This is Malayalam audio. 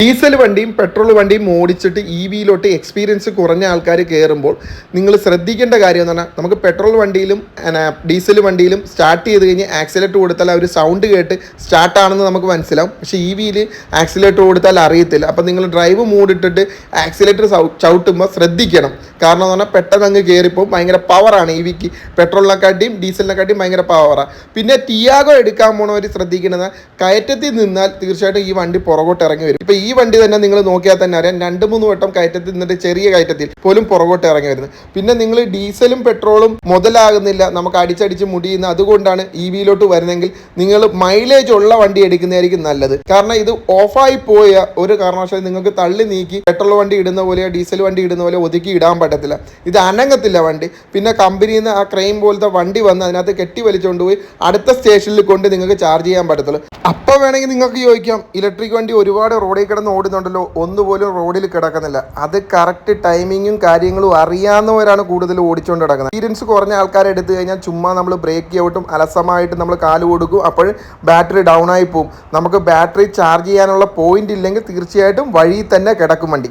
ഡീസൽ വണ്ടിയും പെട്രോൾ വണ്ടിയും ഓടിച്ചിട്ട് ഇ വിയിലോട്ട് എക്സ്പീരിയൻസ് കുറഞ്ഞ ആൾക്കാർ കയറുമ്പോൾ നിങ്ങൾ ശ്രദ്ധിക്കേണ്ട കാര്യം എന്ന് പറഞ്ഞാൽ നമുക്ക് പെട്രോൾ വണ്ടിയിലും ഡീസൽ വണ്ടിയിലും സ്റ്റാർട്ട് ചെയ്ത് കഴിഞ്ഞ് ആക്സിലേറ്റർ കൊടുത്താൽ ഒരു സൗണ്ട് കേട്ട് സ്റ്റാർട്ട് ആണെന്ന് നമുക്ക് മനസ്സിലാവും. പക്ഷേ ഇ വിയിൽ ആക്സിലേറ്റർ കൊടുത്താൽ അറിയത്തില്ല. അപ്പം നിങ്ങൾ ഡ്രൈവ് മൂടിട്ടിട്ട് ആക്സിലേറ്റർ ചവിട്ടുമ്പോൾ ശ്രദ്ധിക്കണം. കാരണം എന്ന് പറഞ്ഞാൽ പെട്ടെന്ന് അങ്ങ് കയറിപ്പോൾ ഭയങ്കര പവറാണ് ഇ വിക്ക്. പെട്രോളിനെക്കാട്ടിയും ഡീസലിനെക്കാട്ടിയും ഭയങ്കര പവറാണ് പിന്നെ ടിയാഗോ എടുക്കാൻ പോണവർ ശ്രദ്ധിക്കുന്നത് കയറ്റത്തിൽ നിന്നാൽ തീർച്ചയായിട്ടും ഈ വണ്ടി പുറകോട്ട് ഇറങ്ങി വരും. ഇപ്പം ഈ വണ്ടി തന്നെ നിങ്ങൾ നോക്കിയാൽ തന്നെ അറിയാം. രണ്ട് മൂന്ന് വട്ടം കയറ്റത്തിൽ നിന്നിട്ട് ചെറിയ കയറ്റത്തിൽ പോലും പുറകോട്ട് ഇറങ്ങി വരുന്നത്. പിന്നെ നിങ്ങൾ ഡീസലും പെട്രോളും മുതലാകുന്നില്ല. നമുക്ക് അടിച്ചടിച്ച് മുടിയുന്ന അതുകൊണ്ടാണ് ഇ വിയിലോട്ട് വരുന്നതെങ്കിൽ നിങ്ങൾ മൈലേജ് ഉള്ള വണ്ടി എടുക്കുന്നതായിരിക്കും നല്ലത്. കാരണം ഇത് ഓഫായി പോയ ഒരു കാരണവശാലും നിങ്ങൾക്ക് തള്ളി നീക്കി പെട്രോൾ വണ്ടി ഇടുന്ന പോലെയോ ഡീസൽ വണ്ടി ഇടുന്ന പോലെ ഒതുക്കി ഇടാൻ പറ്റത്തില്ല. ഇത് അനങ്ങത്തില്ല വണ്ടി. പിന്നെ കമ്പനിയിൽ നിന്ന് ആ ക്രെയിം പോലത്തെ വണ്ടി വന്ന് അതിനകത്ത് കെട്ടി വലിച്ചുകൊണ്ട് പോയി അടുത്ത സ്റ്റേഷനിൽ കൊണ്ട് നിങ്ങൾക്ക് ചാർജ് ചെയ്യാൻ പറ്റത്തുള്ളൂ. അപ്പോൾ വേണമെങ്കിൽ നിങ്ങൾക്ക് ചോദിക്കാം ഇലക്ട്രിക് വണ്ടി ഒരുപാട് റോഡിൽ കിടന്ന് ഓടുന്നുണ്ടല്ലോ ഒന്നുപോലും റോഡിൽ കിടക്കുന്നില്ല. അത് കറക്റ്റ് ടൈമിങ്ങും കാര്യങ്ങളും അറിയാവുന്നവരാണ് കൂടുതൽ ഓടിച്ചുകൊണ്ട് കിടക്കുന്നത് എക്സ്പീരിയൻസ് കുറഞ്ഞ ആൾക്കാരെ എടുത്തു കഴിഞ്ഞാൽ ചുമ്മാ നമ്മൾ ബ്രേക്ക് ഔട്ടും അലസമായിട്ട് നമ്മൾ കാൽ കൊടുക്കും അപ്പോൾ ബാറ്ററി ഡൗൺ ആയി പോകും നമുക്ക് ബാറ്ററി ചാർജ് ചെയ്യാനുള്ള പോയിന്റ് ഇല്ലെങ്കിൽ തീർച്ചയായിട്ടും വഴിയിൽ തന്നെ കിടക്കും വണ്ടി.